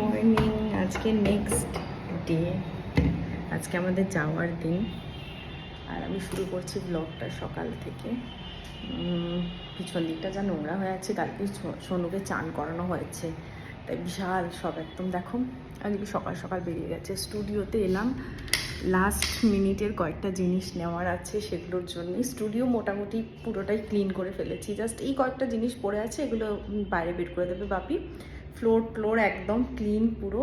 Morning আজকে next day আজকে আমাদের যাওয়ার দিন। আর আমি শুরু করছি ব্লগটা সকাল থেকে। পিছন দিকটা যা নোংরা হয়ে আছে কালকে সোনুকে চান করানো হয়েছে। তাই বিশাল সব একদম দেখো, আজকে সকাল সকাল বেরিয়ে গেছে। স্টুডিওতে এলাম লাস্ট মিনিটের কয়েকটা জিনিস নেওয়ার আছে সেগুলোর জন্য স্টুডিও মোটামুটি পুরোটাই ক্লিন করে ফেলেছি। জাস্ট এই কয়েকটা জিনিস পড়ে আছে, এগুলো বাইরে বের করে দেবে বাপি। ফ্লোর ফ্লোর একদম ক্লিন পুরো।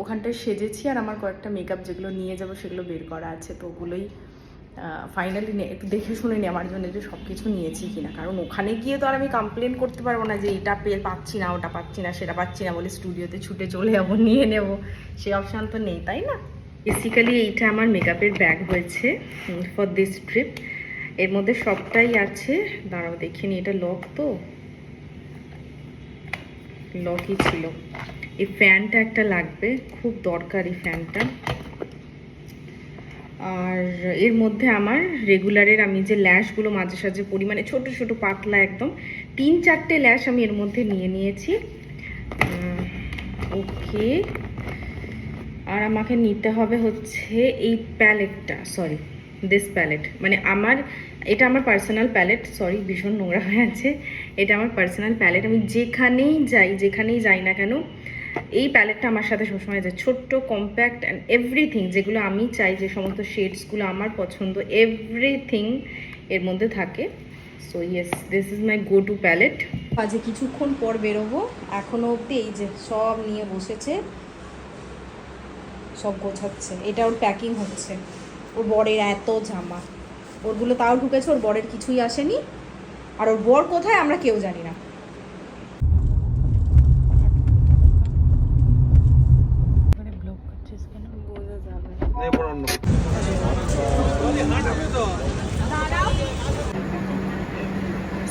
ওখানটায় সেজেছি আর আমার কয়েকটা মেকআপ যেগুলো নিয়ে যাব সেগুলো বের করা আছে, তো ওগুলোই ফাইনালি একটু দেখে শুনে নেওয়ার জন্য যে সব কিছু নিয়েছি কিনা। কারণ ওখানে গিয়ে তো আর আমি কমপ্লেন করতে পারব না যে এটা পেয়ে পাচ্ছি না, ওটা পাচ্ছি না, সেটা পাচ্ছি না বলে স্টুডিওতে ছুটে চলে যাব, নিয়ে নেব। সেই অপশান তো নেই, তাই না? বেসিক্যালি এইটা আমার মেকআপের ব্যাগ হয়েছে ফর দিস ট্রিপ এর মধ্যে সবটাই আছে। দাঁড়াও দেখিনি এটা লক তো? লকই ছিল। এই ফ্যানটা একটা লাগবে, খুব দরকারি ফ্যানটা। আর এর মধ্যে আমার রেগুলারের আমি যে ল্যাশগুলো মাঝে সাঝে পরিমাণে ছোট ছোট, পাতলা একদম, তিন চারটে ল্যাশ আমি এর মধ্যে নিয়ে নিয়েছি। ওকে। আর আমাকে নিতে হবে হচ্ছে এই প্যালেটটা, সরি দিস প্যালেট মানে আমার, এটা আমার পার্সোনাল প্যালেট সরি, ভীষণ নোংরা হয়ে আছে। এটা আমার পার্সোনাল প্যালেট আমি যেখানেই যাই যেখানেই যাই না কেন, এই প্যালেটটা আমার সাথে সবসময় যায়। ছোট্ট কম্প্যাক্ট অ্যান্ড এভরিথিং যেগুলো আমি চাই, যে সমস্ত শেডসগুলো আমার পছন্দ এভরিথিং এর মধ্যে থাকে। So yes this is my go to palette আজকে কিছুক্ষণ পর বেরোবো। এখনও অবধি এই যে সব নিয়ে বসেছে, সব গোছাচ্ছে। এটা ওর প্যাকিং হচ্ছে। ওর বরের এত জামা। ওরগুলো তাও ঢুকেছে, ওর বরের কিছুই আসেনি। আর ওর বর কোথায় আমরা কেউ জানি না।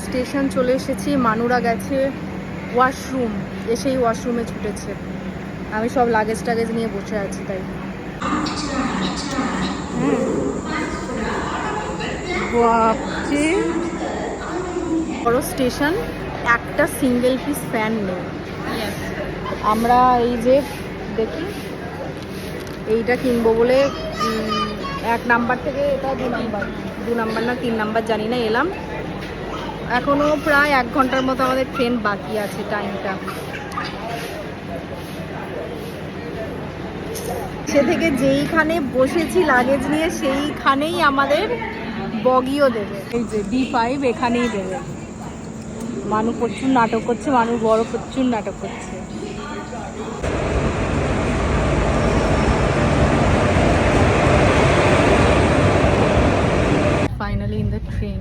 স্টেশন চলে এসেছি মানুরা গেছে ওয়াশরুম এসেই ওয়াশরুমে ছুটেছে। আমি সব লাগেজ টাগেজ নিয়ে বসে আছি তাই। বাপরে। বড় স্টেশন একটা সিঙ্গেল পিস ফ্যান নেই। আমরা এই যে দেখি এইটা কিনবো বলে এক নাম্বার থেকে এটা দু নাম্বার দু নাম্বার না তিন নাম্বার জানি না এলাম। এখনও প্রায় এক ঘণ্টার মতো আমাদের ট্রেন বাকি আছে টাইমটা সে থেকে যেইখানে বসেছি লাগেজ নিয়ে সেইখানেই আমাদের বগিও দেবে। এই যে ডি ফাইভ এখানেই দেবে। মানু প্রচুর নাটক করছে, মানু বড় প্রচুর নাটক করছে। ফাইনালি ইন দ্য ট্রেন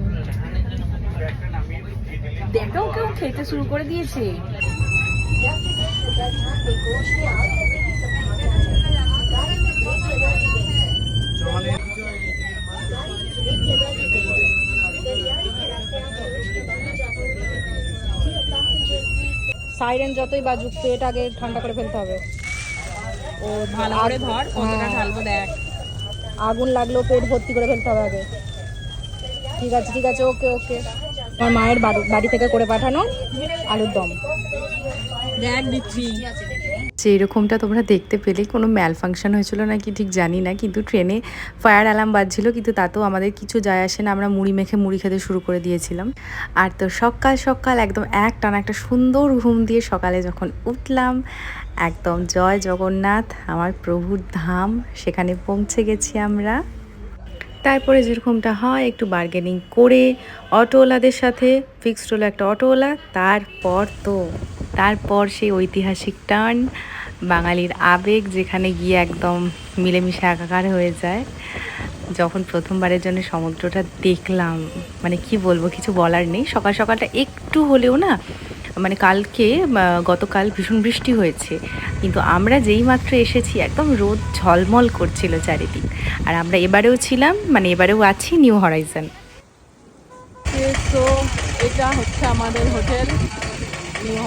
দেখো কেউ খেতে শুরু করে দিয়েছে। সাইরেন যতই বাজুক এটা আগে ঠান্ডা করে ফেলতে হবে। ও ভালো করে ধর কতটা হ্যাঁ। ঢালবো দেখ। আগুন লাগল পেট ভর্তি করে ফেলতে হবে আগে। ঠিক আছে ঠিক আছে ওকে ওকে। আমার মায়ের বাড়ি বাড়ি থেকে করে পাঠানো আলুর দম। দেখ দিচ্ছি। যে এরকমটা তোমরা দেখতে পেলে, কোনো ম্যাল ফাংশন হয়েছিল নাকি ঠিক জানি না, কিন্তু ট্রেনে ফায়ার অ্যালার্ম বাজছিল, কিন্তু তাতেও আমাদের কিছু যায় আসে না, আমরা মুড়ি মেখে মুড়ি খেতে শুরু করে দিয়েছিলাম। আর তো সকাল সকাল একদম এক টানা একটা সুন্দর ঘুম দিয়ে সকালে যখন উঠলাম, একদম জয় জগন্নাথ, আমার প্রভুর ধাম, সেখানে পৌঁছে গেছি আমরা। তারপরে যেরকমটা হয়, একটু বার্গেনিং করে অটোওয়ালাদের সাথে ফিক্সড হলো একটা অটোওয়ালা, তারপর তো তারপর সেই ঐতিহাসিক টার্ন, বাঙালির আবেগ, যেখানে গিয়ে একদম মিলেমিশে একাকার হয়ে যায়। যখন প্রথমবারের জন্য সমুদ্রটা দেখলাম মানে কি বলব, কিছু বলার নেই। সকাল সকালটা একটু হলেও না মানে কালকে গতকাল ভীষণ বৃষ্টি হয়েছে। কিন্তু আমরা যেই মাত্র এসেছি, একদম রোদ ঝলমল করছিল চারিদিক। আর আমরা এবারেও ছিলাম মানে এবারেও আছি নিউ হরাইজন। এটা হচ্ছে আমাদের হোটেল। নিউ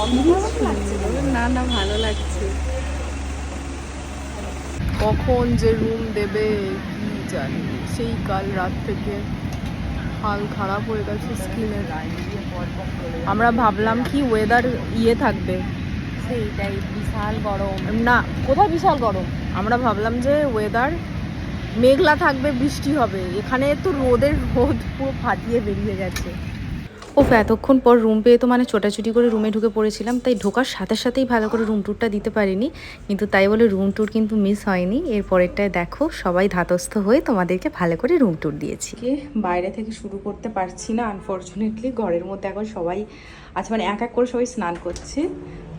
অন্ধকার লাগছে না না না ভালো লাগছে। কখন যে রুম দেবে, কি জানি। সেই কাল রাত থেকে হাল খারাপ হয়ে গেছে স্কিনের আমরা ভাবলাম কি ওয়েদার ইয়ে থাকবে। সেইটাই বিশাল গরম। না কোথায় বিশাল গরম? আমরা ভাবলাম যে ওয়েদার মেঘলা থাকবে বৃষ্টি হবে। এখানে তো রোদের রোদ পুরো ফাটিয়ে বেরিয়ে গেছে। ও এতক্ষণ পর রুম পেয়ে তো মানে ছোটাছুটি করে রুমে ঢুকে পড়েছিলাম, তাই ঢোকার সাথে সাথেই ভালো করে রুম ট্যুরটা দিতে পারিনি। কিন্তু তাই বলে রুম ট্যুর কিন্তু মিস হয়নি। এর পরেরটায় দেখো, সবাই ধাতস্থ হয়ে তোমাদেরকে ভালো করে রুম ট্যুর দিয়েছি। বাইরে থেকে শুরু করতে পারছি না আনফর্চুনেটলি ঘরের মধ্যে এখন সবাই আচ্ছা মানে এক এক করে সবাই স্নান করছে।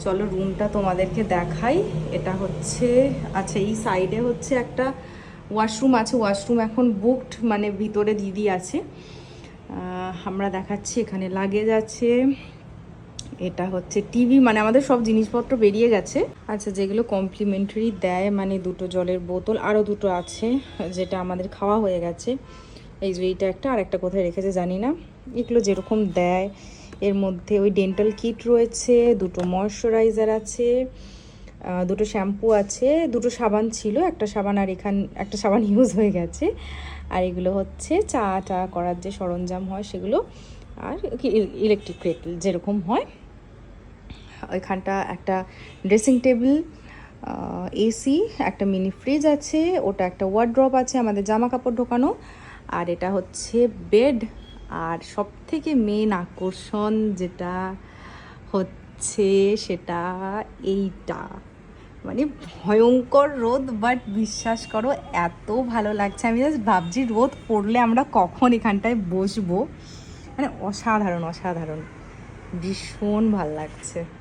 চলো রুমটা তোমাদেরকে দেখাই। এটা হচ্ছে আচ্ছা এই সাইডে হচ্ছে একটা ওয়াশরুম আছে ওয়াশরুম এখন বুকড মানে ভিতরে দিদি আছে। আমরা দেখাচ্ছি, এখানে লাগেজ আছে। এটা হচ্ছে টিভি মানে আমাদের সব জিনিসপত্র বেরিয়ে গেছে। আচ্ছা যেগুলো কমপ্লিমেন্টারি দেয় মানে দুটো জলের বোতল আরও দুটো আছে, যেটা আমাদের খাওয়া হয়ে গেছে। এই যে এইটা একটা আর একটা কোথায় রেখেছে জানি না। এগুলো যেরকম দেয়, এর মধ্যে ওই ডেন্টাল কিট রয়েছে, দুটো ময়শ্চারাইজার আছে দুটো শ্যাম্পু আছে, দুটো সাবান ছিল, একটা সাবান আর এখান, একটা সাবান ইউজ হয়ে গেছে। আর এগুলো হচ্ছে চা টা করার যে সরঞ্জাম হয় সেগুলো আর ইলেকট্রিক কেটল যেরকম হয়। ওইখানটা একটা ড্রেসিং টেবিল এসি একটা মিনি ফ্রিজ আছে, ওটা একটা ওয়ার্ড্রপ আছে, আমাদের জামা কাপড় ঢোকানো। আর এটা হচ্ছে বেড আর সব থেকে মেন আকর্ষণ যেটা হচ্ছে সেটা এইটা। মানে ভয়ঙ্কর রোদ বাট বিশ্বাস করো, এত ভালো লাগছে। আমি জাস্ট ভাবছি রোদ পড়লে আমরা কখন এখানটায় বসবো? মানে অসাধারণ অসাধারণ। ভীষণ ভালো লাগছে।